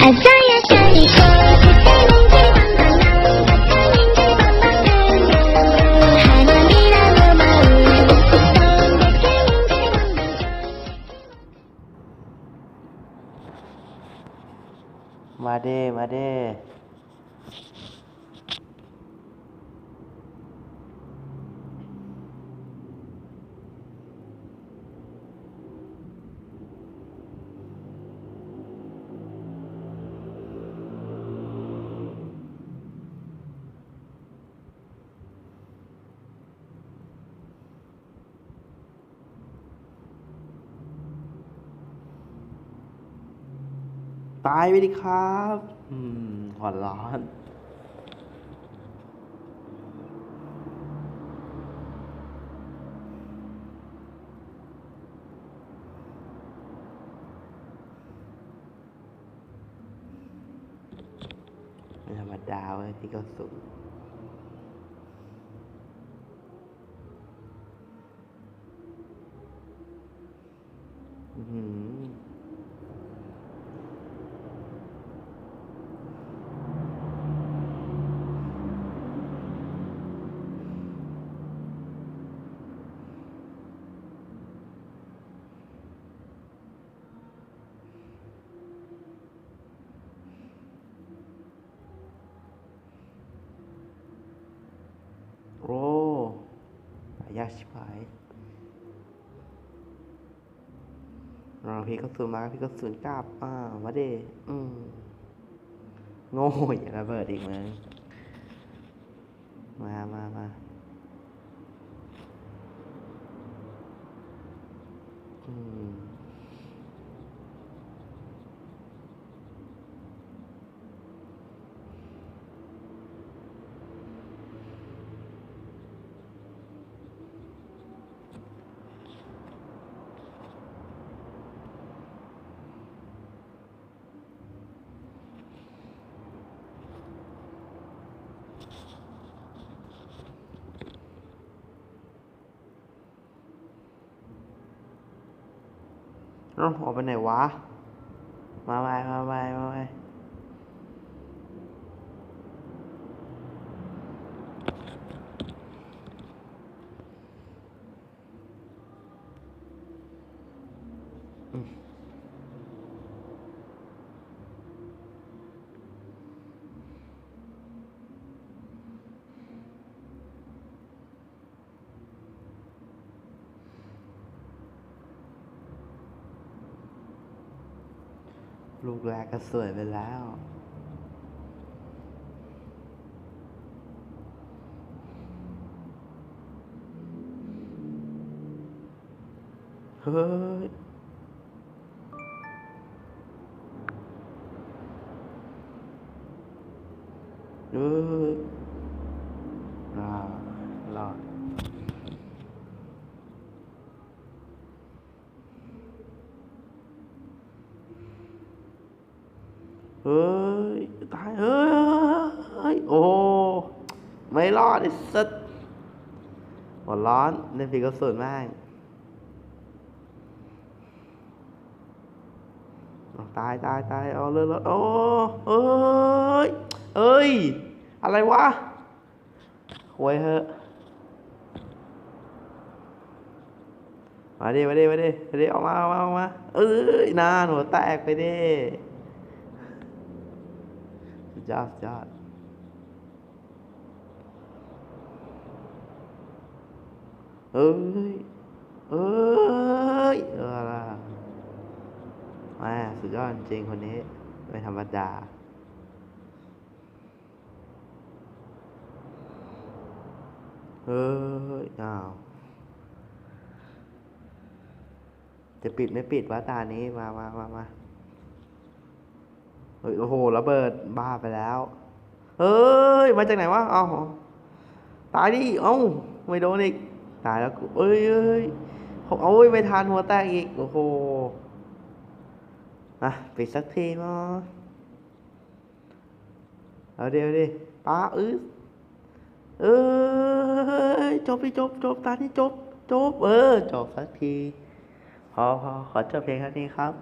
มาเด้มาเด้ ตายไปดิครับ อืมหัวร้อนไม่ธรรมดาเว้ยที่เขาสูงอื้อหือ โอ้หา ยากชิบหายเราพี่ก็สูนมาพี่ก็สูนกล้าป้าวะเดอืมโง่อย่าระเบิดอีกมึงมามามาอืม อ้าออกไปไหนวะ มาไปมาไปมาไปอืม ลูกแรกก็สวยไปแล้ว เฮ้ย เฮ้ยอ่ารอด เฮ้ย ตาย เฮ้ย โอ้ ไม่รอดไอ้สัสหัวร้อนเล่นผีกระสุนม่งเอาตายตายตายเอาเลยเลยโอ้เอ้ย เอ้ย อะไรวะหวยเหอะมาดิมาดิมาดิมาดิออกมาออกมาออกมา เอ้ยนานหัวแตกไปดิ ยอดยอดเอ้ย เอ้ย เออละแม่สุดยอดจริงคนนี้ ไม่ธรรมดา เฮ้ย อ้าว จะปิดไม่ปิดวะตานี้ มามามามา เฮ้ยโอ้โหระเบิดบ้าไปแล้วเฮ้ยมาจากไหนวะเอ้าตายดิเอ้าไม่โดนอีกตายแล้วกูเอ้ยเอ้ยโอ้ยไม่ทันหัวแตกอีกโอ้โหอะปิดสักทีมั้งเอาเดี๋ยวดิป้าเอ้ยเอ้ยจบไปจบจบตานี้จบจบเออจบสักทีพอพอขอจบเพลงแค่นี้ครับ